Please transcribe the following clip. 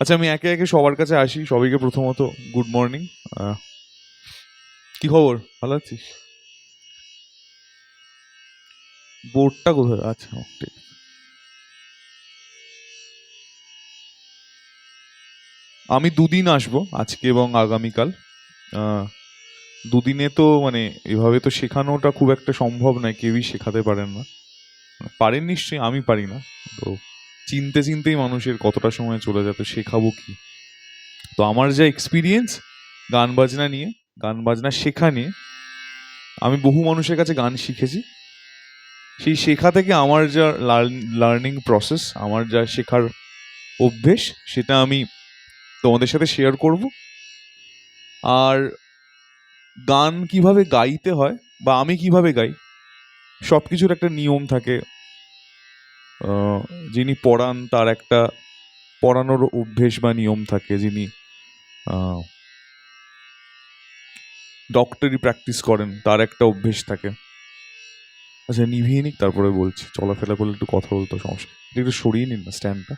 আচ্ছা আমি একে একে সবার কাছে আসি, সবাইকে প্রথমত গুড মর্নিং কি খবর? ভালো আছিস? বোর্ডটা কোথায়? আচ্ছা ঠিক আমি দুদিন আসব, আজকে এবং আগামীকাল। দুদিনে তো মানে এভাবে তো শেখানোটা খুব একটা সম্ভব নয়, কেউই শেখাতে পারেন না। পারেন নিশ্চয়ই, আমি পারি না, তো চিনতে চিনতেই মানুষের কতটা সময় চলে যেত শেখাবো কি? তো আমার যা এক্সপিরিয়েন্স গান বাজনা নিয়ে, গান বাজনা শেখা নিয়ে, আমি বহু মানুষের কাছে গান শিখেছি। সেই শেখা থেকে আমার যা লার্নিং প্রসেস আমার যা শেখার অভ্যেস, সেটা আমি তোমাদের সাথে শেয়ার করব। আর গান কীভাবে গাইতে হয় বা আমি কীভাবে গাই সব কিছুর একটা নিয়ম থাকে। যিনি পড়ান, তার একটা পড়ানোর অভ্যেস বা নিয়ম থাকে। যিনি ডক্টরি প্র্যাকটিস করেন, তার একটা অভ্যেস থাকে। আচ্ছা নিভিয়ে নিক, তারপরে বলছি। চলাফেরা করলে একটু কথা বলতো, সমস্যা একটু সরিয়ে নিন না স্ট্যান্ডটা